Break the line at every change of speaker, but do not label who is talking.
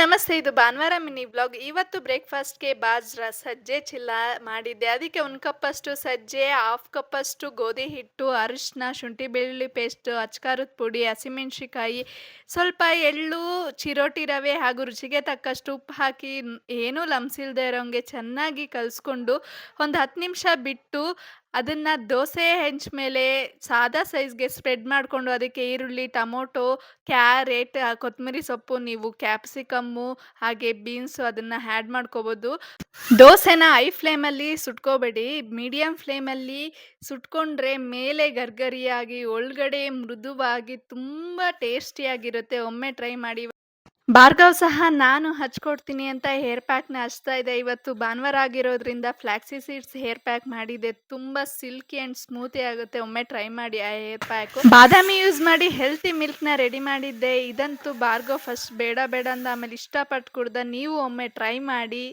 ನಮಸ್ತೆ, ಇದು ಭಾನುವಾರ ಮಿನಿ ಬ್ಲಾಗ್. ಇವತ್ತು ಬ್ರೇಕ್ಫಾಸ್ಟ್ಗೆ ಬಾಜ್ರ ಸಜ್ಜೆ ಚಿಲ್ಲ ಮಾಡಿದ್ದೆ. ಅದಕ್ಕೆ ಒಂದು ಕಪ್ಪಷ್ಟು ಸಜ್ಜೆ, ಹಾಫ್ ಕಪ್ಪಷ್ಟು ಗೋಧಿ ಹಿಟ್ಟು ಅರಿಶಿನ ಶುಂಠಿ ಬೆಳ್ಳುಳ್ಳಿ ಪೇಸ್ಟ್, ಅಚ್ಕಾರದ ಪುಡಿ ಹಸಿಮೆಣಸಿಕಾಯಿ ಸ್ವಲ್ಪ ಎಳ್ಳು, ಚಿರೋಟಿ ರವೆ ಹಾಗೂ ರುಚಿಗೆ ತಕ್ಕಷ್ಟು ಉಪ್ಪು ಹಾಕಿ, ಏನೂ ಲಮ್ಸಿಲ್ದೇ ಇರೋಂಗೆ ಚೆನ್ನಾಗಿ ಕಲಿಸ್ಕೊಂಡು ಒಂದು ಹತ್ತು ನಿಮಿಷ ಬಿಟ್ಟು ಅದನ್ನು ದೋಸೆ ಹೆಂಚ್ ಮೇಲೆ ಸಾದಾ ಸೈಜ್ಗೆ ಸ್ಪ್ರೆಡ್ ಮಾಡಿಕೊಂಡು ಅದಕ್ಕೆ ಈರುಳ್ಳಿ, ಟೊಮೊಟೊ ಕ್ಯಾರೆಟ್ ಕೊತ್ತಂಬರಿ ಸೊಪ್ಪು, ನೀವು ಕ್ಯಾಪ್ಸಿಕಮ್ಮು ಹಾಗೆ ಬೀನ್ಸು ಅದನ್ನು ಆ್ಯಡ್ ಮಾಡ್ಕೋಬೋದು. ದೋಸೆನ ಐ ಫ್ಲೇಮಲ್ಲಿ ಸುಟ್ಕೋಬೇಡಿ. ಮೀಡಿಯಮ್ ಫ್ಲೇಮಲ್ಲಿ ಸುಟ್ಕೊಂಡ್ರೆ ಮೇಲೆ ಗರ್ಗರಿಯಾಗಿ, ಒಳಗಡೆ ಮೃದುವಾಗಿ ತುಂಬ ಟೇಸ್ಟಿಯಾಗಿರುತ್ತೆ ಒಮ್ಮೆ ಟ್ರೈ ಮಾಡಿ ಭಾರ್ಗವ್ ಸಹ, ನಾನು ಹಚ್ಕೊಡ್ತೀನಿ ಅಂತ ಹೇರ್ ಪ್ಯಾಕ್ನ ಹಚ್ತಾ ಇದೆ. ಇವತ್ತು ಭಾನುವಾರ ಆಗಿರೋದ್ರಿಂದ ಫ್ಲಾಕ್ಸಿ ಸೀಡ್ಸ್ ಹೇರ್ ಪ್ಯಾಕ್ ಮಾಡಿದೆ. ತುಂಬ ಸಿಲ್ಕಿ ಅಂಡ್ ಸ್ಮೂತಿ ಆಗುತ್ತೆ. ಒಮ್ಮೆ ಟ್ರೈ ಮಾಡಿ ಆ ಹೇರ್ ಪ್ಯಾಕು. ಬಾದಾಮಿ ಯೂಸ್ ಮಾಡಿ ಹೆಲ್ತಿ ಮಿಲ್ಕ್ನ ರೆಡಿ ಮಾಡಿದ್ದೆ. ಇದಂತೂ ಭಾರ್ಗವ್ ಫಸ್ಟ್ ಬೇಡ ಬೇಡ ಅಂದ. ಆಮೇಲೆ ಇಷ್ಟಪಟ್ಟು ಕುಡ್ದ ನೀವು ಒಮ್ಮೆ ಟ್ರೈ ಮಾಡಿ.